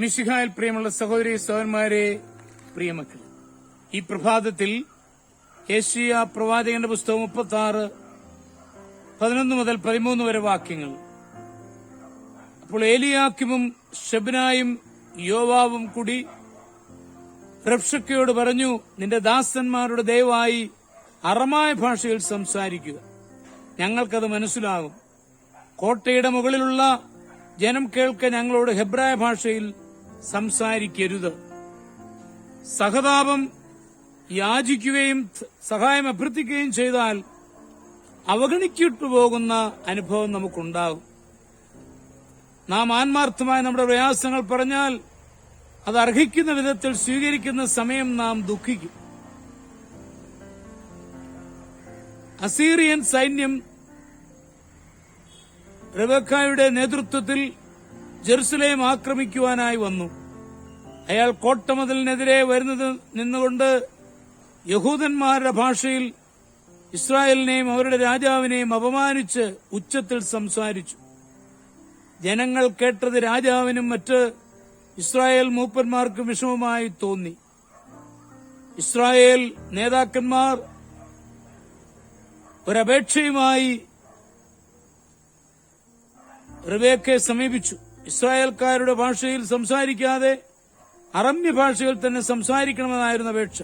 മിശിഹായിൽ പ്രിയമുള്ള സഹോദരി സഹോദരന്മാരെ പ്രിയമക്കൾ ഈ പ്രഭാതത്തിൽ ഏഷ്യ പ്രവാചകന്റെ പുസ്തകം മുപ്പത്തി ആറ് പതിനൊന്ന് മുതൽ പതിമൂന്ന് വരെ വാക്യങ്ങൾ. അപ്പോൾ ഏലിയാക്കിമും ഷെബനായും യോവാവും കൂടി റബ്ഷക്കയോട് പറഞ്ഞു നിന്റെ ദാസന്മാരുടെ ദയവായി അറമായ ഭാഷയിൽ സംസാരിക്കുക. ഞങ്ങൾക്കത് മനസ്സിലാകും. കോട്ടയുടെ മുകളിലുള്ള ജനം കേൾക്ക ഞങ്ങളോട് ഹെബ്രായ ഭാഷയിൽ സംസാരിക്കരുത്. സഹതാപം യാചിക്കുകയും സഹായം അഭ്യർത്ഥിക്കുകയും ചെയ്താൽ അവഗണിക്കിട്ടു പോകുന്ന അനുഭവം നമുക്കുണ്ടാകും. നാം ആത്മാർത്ഥമായ നമ്മുടെ പ്രയാസങ്ങൾ പറഞ്ഞാൽ അത് അർഹിക്കുന്ന വിധത്തിൽ സ്വീകരിക്കുന്ന സമയം നാം ദുഃഖിക്കും. അസീറിയൻ സൈന്യം റബക്കായുടെ നേതൃത്വത്തിൽ ജെറുസലേം ആക്രമിക്കുവാനായി വന്നു. അയാൾ കോട്ടമതിലിനെതിരെ വരുന്നത് നിന്നുകൊണ്ട് യഹൂദന്മാരുടെ ഭാഷയിൽ ഇസ്രായേലിനെയും അവരുടെ രാജാവിനെയും അപമാനിച്ച് ഉച്ചത്തിൽ സംസാരിച്ചു. ജനങ്ങൾ കേട്ടത് രാജാവിനും മറ്റ് ഇസ്രായേൽ മൂപ്പന്മാർക്കും വിഷമമായി തോന്നി. ഇസ്രായേൽ നേതാക്കന്മാർ ഒരപേക്ഷയുമായി റിബേക്കയെ സമീപിച്ചു. ഇസ്രായേൽക്കാരുടെ ഭാഷയിൽ സംസാരിക്കാതെ അറമ്യ ഭാഷയിൽ തന്നെ സംസാരിക്കണമെന്നായിരുന്നു അപേക്ഷ.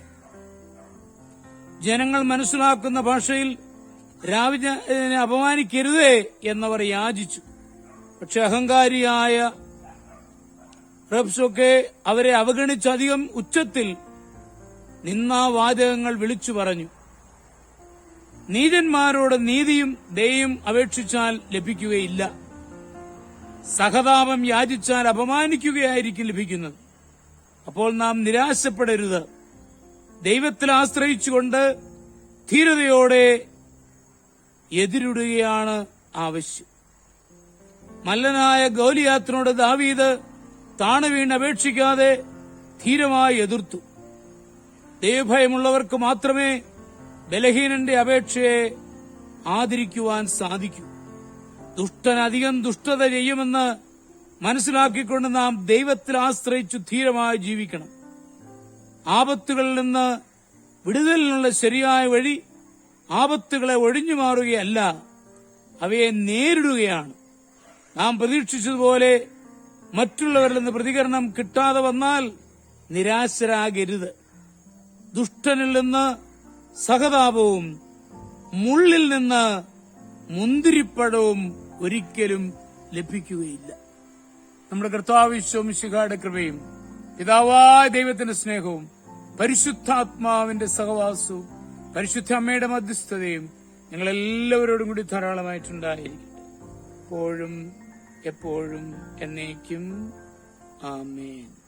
ജനങ്ങൾ മനസ്സിലാക്കുന്ന ഭാഷയിൽ രാവിനെ അപമാനിക്കരുതേ എന്നവർ യാചിച്ചു. പക്ഷെ അഹങ്കാരിയായ റബ്സൊക്കെ അവരെ അവഗണിച്ചധികം ഉച്ചത്തിൽ നിന്നാവാചകങ്ങൾ വിളിച്ചു പറഞ്ഞു. നീതന്മാരോട് നീതിയും ദയയും അപേക്ഷിച്ചാൽ ലഭിക്കുകയില്ല. സഹതാപം യാചിച്ചാൽ അപമാനിക്കുകയായിരിക്കും ലഭിക്കുന്നത്. അപ്പോൾ നാം നിരാശപ്പെടരുത്. ദൈവത്തിൽ ആശ്രയിച്ചുകൊണ്ട് ധീരതയോടെ എതിരിടുകയാണ് ആവശ്യം. മല്ലനായ ഗൗലിയാത്തിനോട് ദാവീദ് താണു അപേക്ഷിക്കാതെ ധീരമായി എതിർത്തു. ദൈവഭയമുള്ളവർക്ക് മാത്രമേ ബലഹീനന്റെ അപേക്ഷയെ ആദരിക്കുവാൻ സാധിക്കൂ. ദുഷ്ടൻ അധികം ദുഷ്ടത ചെയ്യുമെന്ന് മനസ്സിലാക്കിക്കൊണ്ട് നാം ദൈവത്തിൽ ആശ്രയിച്ചു ധീരമായി ജീവിക്കണം. ആപത്തുകളിൽ നിന്ന് വിടുതലിനുള്ള ശരിയായ വഴി ആപത്തുകളെ ഒഴിഞ്ഞു മാറുകയല്ല അവയെ നേരിടുകയാണ്. നാം പ്രതീക്ഷിച്ചതുപോലെ മറ്റുള്ളവരിൽ നിന്ന് പ്രതികരണം കിട്ടാതെ വന്നാൽ നിരാശരാകരുത്. ദുഷ്ടനിൽ നിന്ന് സഹതാപവും മുള്ളിൽ നിന്ന് മുന്തിരിപ്പഴവും ഒരിക്കലും ലഭിക്കുകയില്ല. നമ്മുടെ കർത്താവിശ്വം ശിഖായുടെ കൃപയും പിതാവായ ദൈവത്തിന്റെ സ്നേഹവും പരിശുദ്ധാത്മാവിന്റെ സഹവാസവും പരിശുദ്ധ അമ്മയുടെ മധ്യസ്ഥതയും ഞങ്ങളെല്ലാവരോടും കൂടി ധാരാളമായിട്ടുണ്ടായിരിക്കട്ടെ. എപ്പോഴും എപ്പോഴും എന്നേക്കും ആമേൻ.